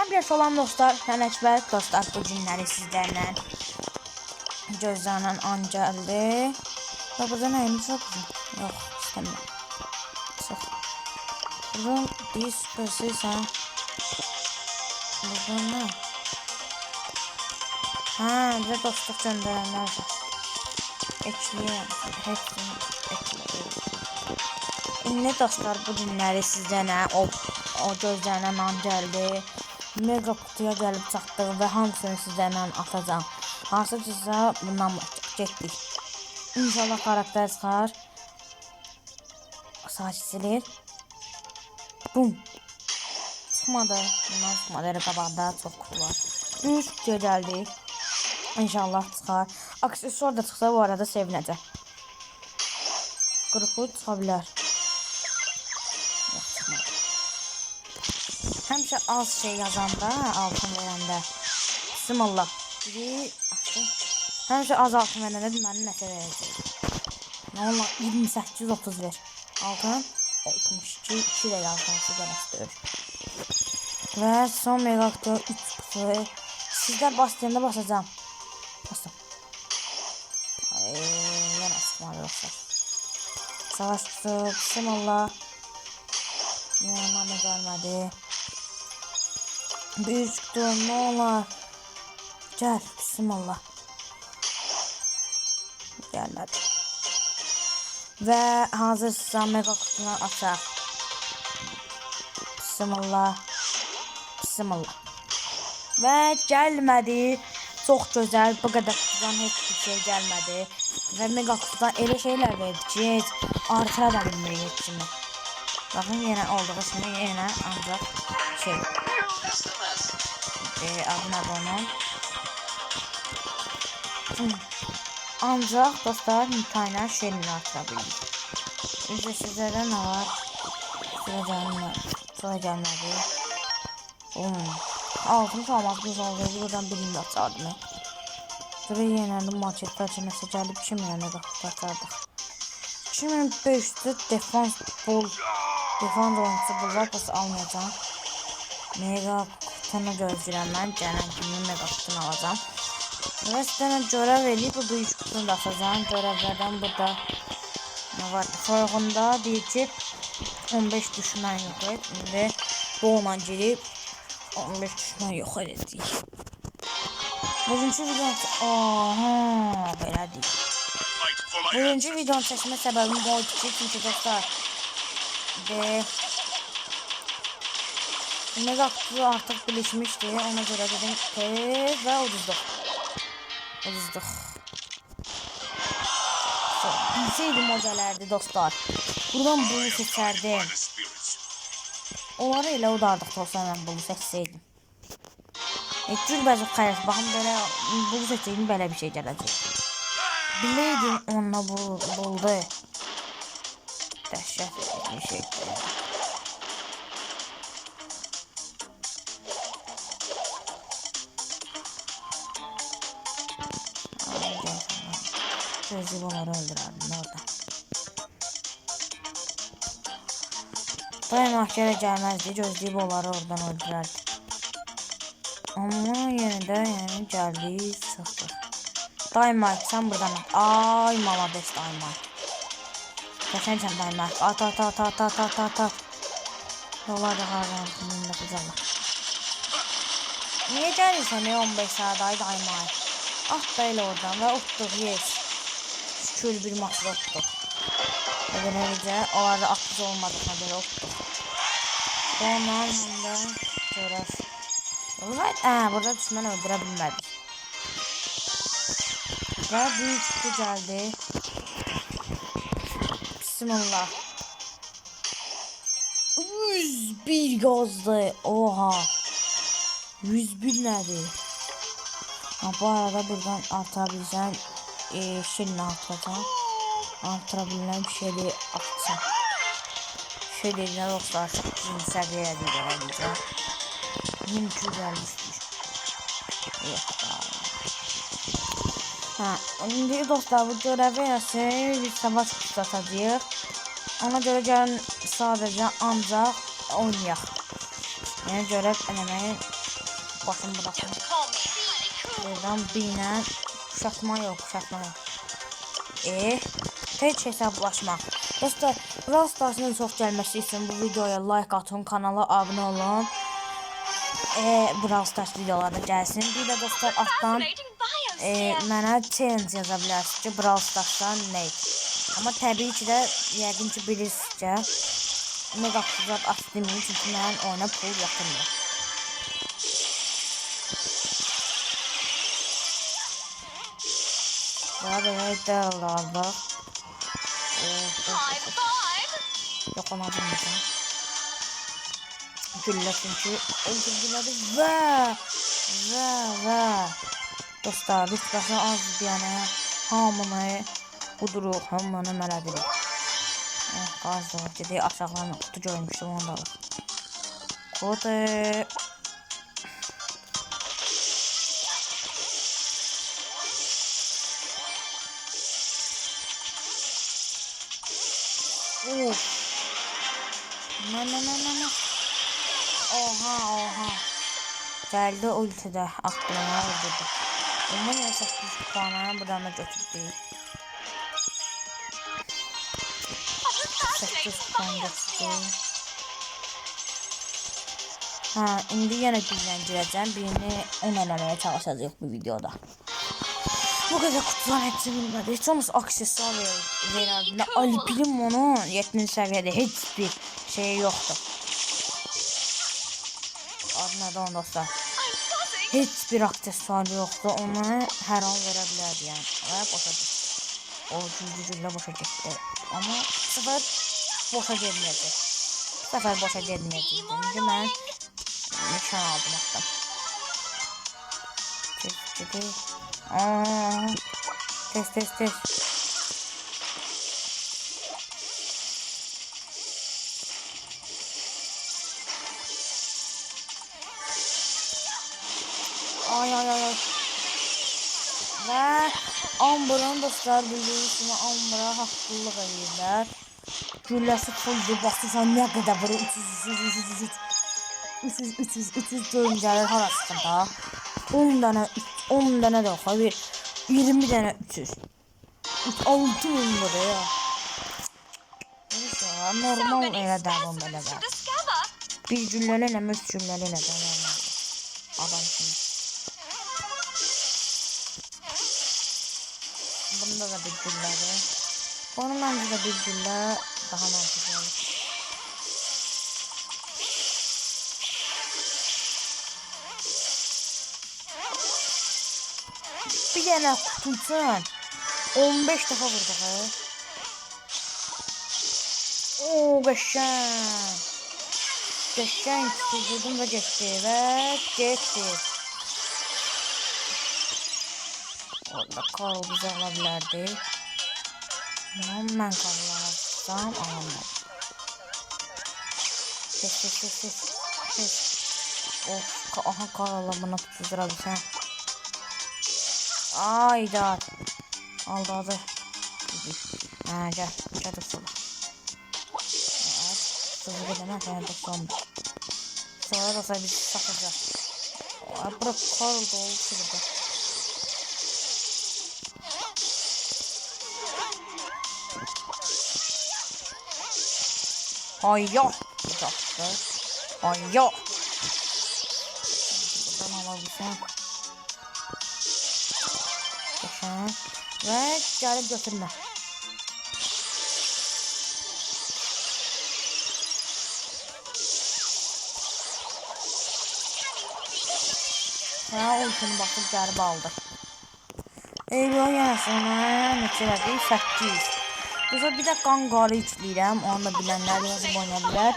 Hamıya salam dostlar, mən Əkbər dostlar bu günləri sizlərlə gözlənən an gəldi. Və burada nəyimiz var bizim? Yox, istəmirəm. Çıx. Buradan biz görsəysən. Buradan nə? Ha, bizə dostluq göndərənlər var. Hepsini ekləyirəm. İndi dostlar bu günləri sizlərlə o, o gözlənən an gəldi. Mega kutuya gəlib çatdıq və hamısını sizlərlə atacağım. Hansı sizə bundan. Getdik. İnşallah karakter çıxar. Saç silir. Bum. Çıxmadı. Bundan çıxmadı. Elə qabaqda çox kutu var. Üç kutuya gəldik. İnşallah çıxar. Aksesuar da çıxsa bu arada sevinəcək. 43 çıxa bilər. Az şey yazanda, altın verəndə. Bismillah. Biri açdı. Həmişə az altın verəndə deməli nəsə verəcək. Nə ola 2830 ver. Altın 62 2 də yazdım sizə nəsə Və son mega kutu 3 kutu. Sizdə bastığında basacağım. Bastım. Ay, yenə sıkmadı dostlar. Savaş kutu. Bismillah. Yanıma gelmedi. Bir çıktı ne olar. Gel bismillah. Gelmedi. Ve hazırsa mega kutunu açar. Bismillah. Bismillah. Ve gelmedi. Çok güzel. Bu kadar kutudan hiçbir şey gelmedi. Ve mega kutudan elə şeyler vereceğiz. Artıra da bilmirik şimdi. Bakın yine olduğu şimdi yine ancak şey. E, adına bunun. Hmm. Ancak dostlar mütayla şeyini artırabilir. Bizde sizlere ne var? Sıra. Sıra gelmedi. Hmm. Altın kalmaz biz oldu. Buradan birini de atardım. Buraya yenildim marketler içine gelip şimdi ne kadar atardık. 2500'de defans bol defans oyuncusu bunlar pas almayacağım. Mega kutunu gözləyirəm mən. Gələn kimi mega kutunu alacağım. Sizlərə görev eləyib bu büyük kutunu da atacağım. Görevlərdən burada ne var? Soyğunda deyir ki 15 düşman yok et. Bu ona girib 15 düşman yok edəcəyik. Bugünkü video Aha, belə deyil. Birinci videonun çekme sebebim bu oldu ki çünkü dostlar ve Mega kutu artık birleşmişti. Ona göre dedim ki ve ucuzduk Ucuzduk Bilseydim modelerdi dostlar. Buradan bunu seçerdim. Onları elə udardık dostlar mən bunu seçseydim. E cürbəcik xəyət baxın belə bunu seçseydim belə bir şey gələcək Bileydim onunla bu buldu. Dəhşət bir şeydir. Sözü bunları öldürərdim orada. Daim mahkələ gəlməzdi, gözləyib onları oradan öldürərdi. Amma yenə də yəni gəldi, çıxdı. Dynamite sen buradan at. Ay mama beş Dynamite. Geçen sen Dynamite. At at at at at at at at. Yola da hardan bununla güzel. Niye gelirsen ne 15 saat ay Dynamite. Ah böyle oradan ve uttuk yes. Şükür bir maçta uttuk. Ve böylece onlarda aktif olmadığına göre uttuk. Ondan hem de görür. Right, ee, burada düşman öldürebilmedik. Ve büyük kutu geldi. Bismillah. 101 gazdı. Oha. 101 nedir? Ha, bu arada buradan artabileceğim e, şeyini atacağım. Artırabileceğim şeyi atacağım. Şeyleri dostlar çok uzun seviyeye gelebileceğim. Mümkün gelmiştir. Yok daha. Ha, indi dostlar bu görevi ise bir savaş atacağıq. Ona görə gəlin sadəcə ancaq oynayaq. Yəni görəv eləməyi Başım me. Buradan birlə kuşatma yox, kuşatma yox. E, heç hesablaşmaq. Dostlar, Brawl Stars'ın çox gəlməsi üçün bu videoya like atın, kanala abunə olun. E, Brawl Stars videoları gəlsin. Bir də dostlar altdan e, mənə challenge yaza bilərsiniz ki, Brawl Stars'dan nə? Amma təbii ki də yəqin ki bilirsiniz ki mega fırsat astırmayın çünki mənim oyuna pul yatırmır. Ya of, High of. five. Yok ona bilmeyeceğim. Gülle çünkü öldürdüler ve ve ve dostlar rütbəsi az deyənə hamını quduruq, hamını mələdirik. Eh, qazdı. Dedi aşağıdan kutu görmüşdüm onu da alır. Kutu. Of. Ne ne ne ne ne. Oha oha. Geldi ultide aklıma öldürdü. Ama ya 8 puanı buradan da götürdü. 8 puan götürdü. Ha, indi yenə gülləndirəcəm. Birini 10 eləməyə çalışacağıq bu videoda. Bu kadar kutular hepsi bilmedi. Hiç olmazsa aksesuar ver- vererdiler. Alp'in onun 70 seviyede hiçbir şey yoktu. Adına da dostlar. Hiçbir aksesuar yoktu. Onu her an verebilirdi yani. Ve boşa gitti. O cücücüyle boşa gitti. Ama sefer boşa. Bu sefer boşa gelmeyecek. Çünkü ben nişan aldım hatta. Ciddi. Aa, test test test. Amber'ın dostlar bildiğiniz gibi Amber'a haklılık edirlər. Gülləsi fulldur, baxırsan nə qədər vurur, 300, 300, 300, 300, 300, 300 görüm gəlir harasında. 10 dənə, 10 dənə də yox, bir 20 dənə 300. 6 min burada ya. Neyse normal elə davam elə. Bir cümlələ nə üç cümlələ nə Bunda da bir gülləri. Onun məncə də bir güllə daha məntiqli olur. Bir dənə kutu üçün 15 dəfə vurduq. ha. Oo, qəşəng. Qəşəng vurdum və getdi və getdi. Orada Karl bizi ala bilərdi. Amma mən Karl alacağam, alamam. Kes, kes, kes, kes. Kes. Of, aha Karl'la bana tutuzdıra bilsən. Ayda. Aldı, aldı. Ha, gel. Gel tutulur. Evet. Tutulur edemem, ben de son. Sonra da sana bir satacak. Ay, bırak Karl da oldu şurada. Hayya. Hayya. Buradan alabilsem. Geçen. Ve gelip götürme. Ha ultunu basıp gəlib aldı. Eyvah yenəsinə neçə elədi? 8. Burada bir də qan qarı yükləyirəm. Onu da bilənlər yazıb oynaya bilər.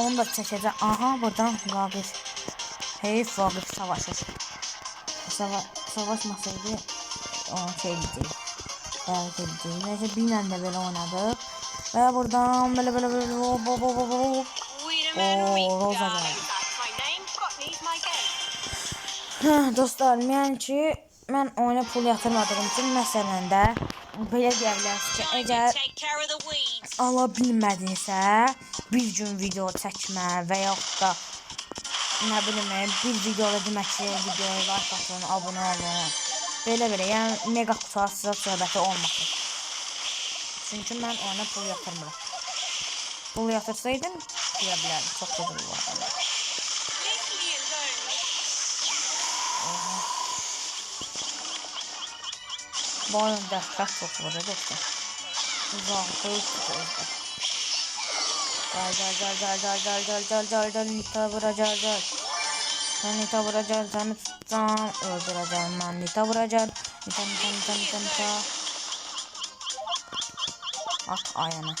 Onu da çəkəcəm. Aha buradan Vaqif. Heyf Vaqif savaşır. Sava savaşmasaydı o şey diyecek. Evet diyecek. Neyse binlə də belə oynadıq. Və buradan belə belə belə hop hop hop hop hop. Wait a minute, Oo, wait, Rosa darling. geldi. Dostlarım, yəni ki, mən oyuna pul yatırmadığım üçün məsələn də belə deyə bilərsiniz ki, əgər ala bilmədinsə, bir gün video çəkmə və yaxud da nə bilim, bir videoda demək ki, videoya like atın, abunə olun. Belə belə, yəni mega qutu sizə söhbəti olmasın. Çünki mən ona pul yatırmıram. Pul yatırsaydım, deyə bilərdim, çox olardı. Bu oyun dəhşət çox vurur dostlar. Uzaqda uçtu. Gel gel gel gel gel gel gel gel gel gel Nita vuracak gel. Sen Nita vuracak seni tutacağım öldüreceğim ben Nita vuracak. Nita Nita Nita Nita Nita. At ayağına.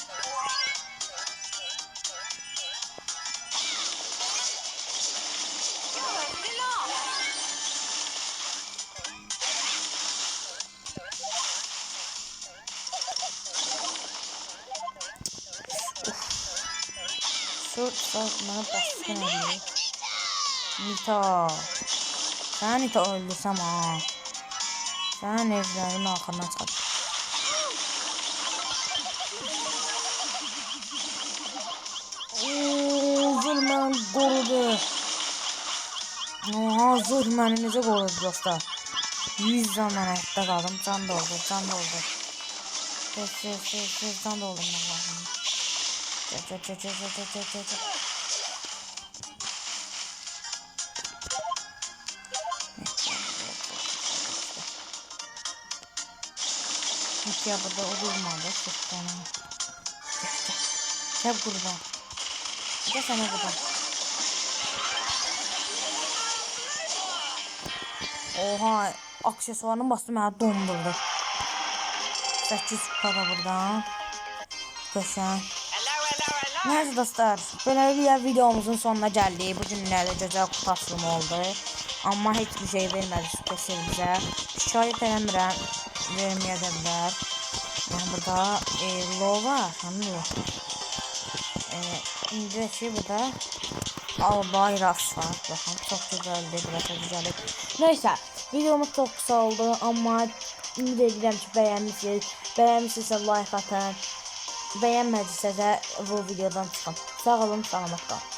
Şu bana baskın ediyor. Nita. Sen Nita öldürsem ha. Sen evlerin arkamdan çıkar. Oo, Zulmen korudu. Oha Zulmen'i necə korudu dostlar. 100 can ben hayatta kaldım. Can doldu, can doldu. Ses ses ses ses can doldum ben Gel gel gel gel gel gel gel gel. Hiç ya burada olmadı. Gel gel. Gel kurban. Gel sana kurban. Oha aksesuarını bastım ya dondurdu. 800 para buradan. Köşen. Neyse dostlar, beləliklə videomuzun sonuna gəldik. Bu günlərdə gözəl açılımı oldu. Amma heç bir şey vermədi spesial bizə. Şikayət eləmirəm, verməyə də bilər. Burada e, lo var, hani lo. E, indi ki burada Albayras var. Baxın, çox gözəldir, burası gözəlir. Neysə, videomuz çox qısa oldu, amma ümid edirəm ki, bəyənmisiniz. Bəyənmisinizsə like atın. Beğenmediyse de bu videodan çıkın. Sağ olun, selamat kalın.